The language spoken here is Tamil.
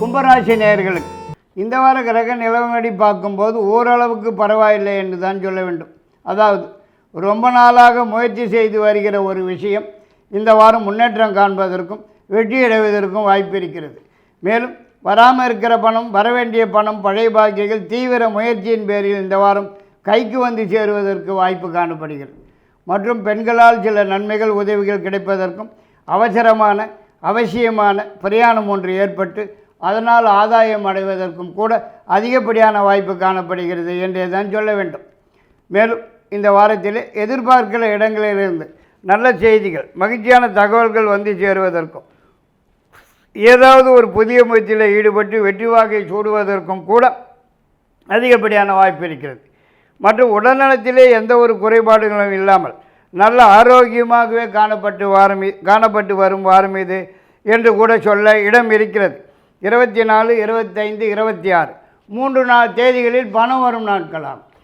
கும்பராசி நேர்களுக்கு இந்த வார கிரக நிலவரடி பார்க்கும்போது ஓரளவுக்கு பரவாயில்லை என்று தான் சொல்ல வேண்டும். அதாவது ரொம்ப நாளாக முயற்சி செய்து வருகிற ஒரு விஷயம் இந்த வாரம் முன்னேற்றம் காண்பதற்கும் வெற்றியடைவதற்கும் வாய்ப்பு இருக்கிறது. மேலும் வராமல் இருக்கிற பணம் வரவேண்டிய பணம் பழைய பாக்கியங்கள் தீவிர முயற்சியின் பேரில் இந்த வாரம் கைக்கு வந்து சேருவதற்கு வாய்ப்பு காணப்படுகிறது. மற்றும் பெண்களால் சில நன்மைகள் உதவிகள் கிடைப்பதற்கும் அவசரமான அவசியமான பிரயாணம் ஒன்று ஏற்பட்டு அதனால் ஆதாயம் அடைவதற்கும் கூட அதிகப்படியான வாய்ப்பு காணப்படுகிறது என்றே தான் சொல்ல வேண்டும். மேலும் இந்த வாரத்தில் எதிர்பார்க்கிற இடங்களிலிருந்து நல்ல செய்திகள் மகிழ்ச்சியான தகவல்கள் வந்து சேருவதற்கும் ஏதாவது ஒரு புதிய முயற்சியில் ஈடுபட்டு வெற்றி வாக்கை சூடுவதற்கும் கூட அதிகப்படியான வாய்ப்பு இருக்கிறது. மற்றும் உடல்நலத்திலே எந்த ஒரு குறைபாடுகளும் இல்லாமல் நல்ல ஆரோக்கியமாகவே காணப்பட்டு வாரம் காணப்பட்டு வரும் வாரம் இது என்று கூட சொல்ல இடம் இருக்கிறது. இருபத்தி நாலு இருபத்தைந்து இருபத்தி ஆறு. மூன்று நாள் தேதிகளில் பணம் வரும் நாட்களாகும்